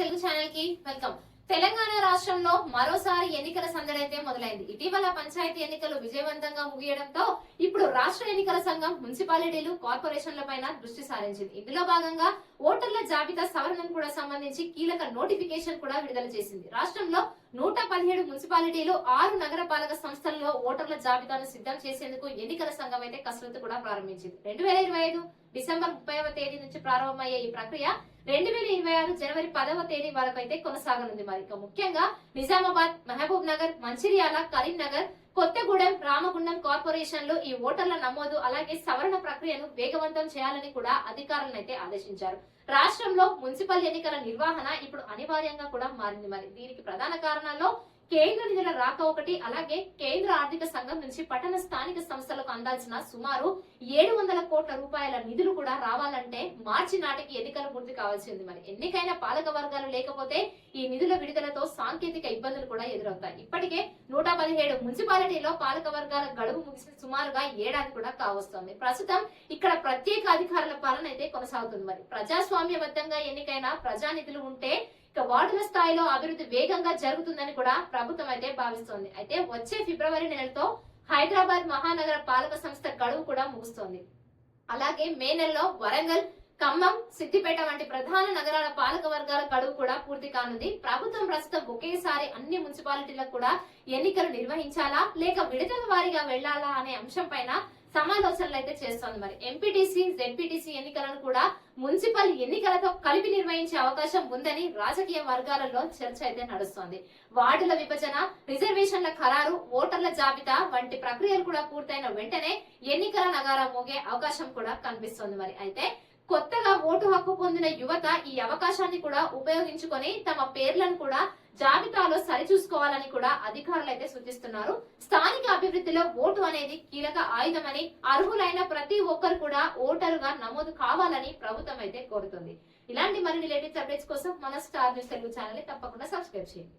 తెలుగు ఛానల్కి వెల్కమ్. తెలంగాణ రాష్ట్రంలో మరోసారి ఎన్నికల సందడైతే మొదలైంది. ఇటీవల పంచాయతీ ఎన్నికలు విజయవంతంగా ముగియడంతో ఇప్పుడు రాష్ట్ర ఎన్నికల సంఘం మున్సిపాలిటీలు కార్పొరేషన్ల పైన దృష్టి సారించింది. ఇందులో భాగంగా ఓటర్ల జాబితా సవరణకు కూడా సంబంధించి కీలక నోటిఫికేషన్ కూడా విడుదల చేసింది. రాష్ట్రంలో నూట పదిహేడు మున్సిపాలిటీలు ఆరు నగరపాలక సంస్థల్లో ఓటర్ల జాబితాను సిద్ధం చేసేందుకు ఎన్నికల సంఘం అయితే కసరత్తు కూడా ప్రారంభించింది. రెండు వేల ఇరవై ఐదు డిసెంబర్ ముప్పైవ తేదీ నుంచి ప్రారంభమయ్యే ఈ ప్రక్రియ రెండు వేల ఇరవై ఆరు జనవరి పదవ తేదీ వరకు అయితే కొనసాగనుంది మరి. ముఖ్యంగా నిజామాబాద్ మహబూబ్ నగర్ మంచిర్యాల కరీంనగర్ కొత్తగూడెం రామగుండం కార్పొరేషన్లు ఈ ఓటర్ల నమోదు అలాగే సవరణ ప్రక్రియను వేగవంతం చేయాలని కూడా అధికారులను అయితే ఆదేశించారు. రాష్ట్రంలో మున్సిపల్ ఎన్నికల నిర్వహణ ఇప్పుడు అనివార్యంగా కూడా మారింది మరి. దీనికి ప్రధాన కారణాల్లో కేంద్ర నిధుల రాక ఒకటి అలాగే కేంద్ర ఆర్థిక సంఘం నుంచి పట్టణ స్థానిక సంస్థలకు అందాల్సిన సుమారు ఏడు వందల కోట్ల రూపాయల నిధులు కూడా రావాలంటే మార్చి నాటికి ఎన్నికలు పూర్తి కావాల్సింది. మరి ఎన్నికైన పాలక వర్గాలు లేకపోతే ఈ నిధుల విడుదలతో సాంకేతిక ఇబ్బందులు కూడా ఎదురవుతాయి. ఇప్పటికే నూట పదిహేడు మున్సిపాలిటీలో పాలక వర్గాల గడువు ముగిసి సుమారుగా ఏడాది కూడా కావస్తోంది. ప్రస్తుతం ఇక్కడ ప్రత్యేక అధికారుల పాలన అయితే కొనసాగుతుంది. మరి ప్రజాస్వామ్యబద్ధంగా ఎన్నికైన ప్రజానిధులు ఉంటే ఇక వార్డుల స్థాయిలో అభివృద్ధి వేగంగా జరుగుతుందని కూడా ప్రభుత్వం అయితే భావిస్తోంది. అయితే వచ్చే ఫిబ్రవరి నెలతో హైదరాబాద్ మహానగర పాలక సంస్థ గడువు కూడా ముగుస్తోంది. అలాగే మే నెలలో వరంగల్ ఖమ్మం సిద్దిపేట వంటి ప్రధాన నగరాల పాలక వర్గాల గడువు కూడా పూర్తి కానుంది. ప్రభుత్వం ప్రస్తుతం ఒకేసారి అన్ని మున్సిపాలిటీలకు కూడా ఎన్నికలు నిర్వహించాలా లేక విడతల వారీగా వెళ్ళాలా అనే అంశం పైన సమాలోచనలు అయితే చేస్తోంది మరి. ఎంపీటీసీ జెడ్పీటీసీ ఎన్నికలను కూడా మున్సిపల్ ఎన్నికలతో కలిపి నిర్వహించే అవకాశం ఉందని రాజకీయ వర్గాలలో చర్చ అయితే నడుస్తోంది. వార్డుల విభజన రిజర్వేషన్ల ఖరారు ఓటర్ల జాబితా వంటి ప్రక్రియలు కూడా పూర్తయిన వెంటనే ఎన్నికల నగారా మోగే అవకాశం కూడా కనిపిస్తోంది మరి. అయితే కొత్తగా ఓటు హక్కు పొందిన యువత ఈ అవకాశాన్ని కూడా ఉపయోగించుకొని తమ పేర్లను కూడా జాబితాలో సరిచూసుకోవాలని కూడా అధికారులు అయితే సూచిస్తున్నారు. స్థానిక అభివృద్ధిలో ఓటు అనేది కీలక ఆయుధమని అర్హులైన ప్రతి ఒక్కరు కూడా ఓటరుగా నమోదు కావాలని ప్రభుత్వం అయితే కోరుతుంది. ఇలాంటి మరిన్ని లేటెస్ట్ అప్డేట్స్ కోసం మన స్టార్ న్యూస్ తెలుగు ఛానల్ని తప్పకుండా సబ్స్క్రైబ్ చేయండి.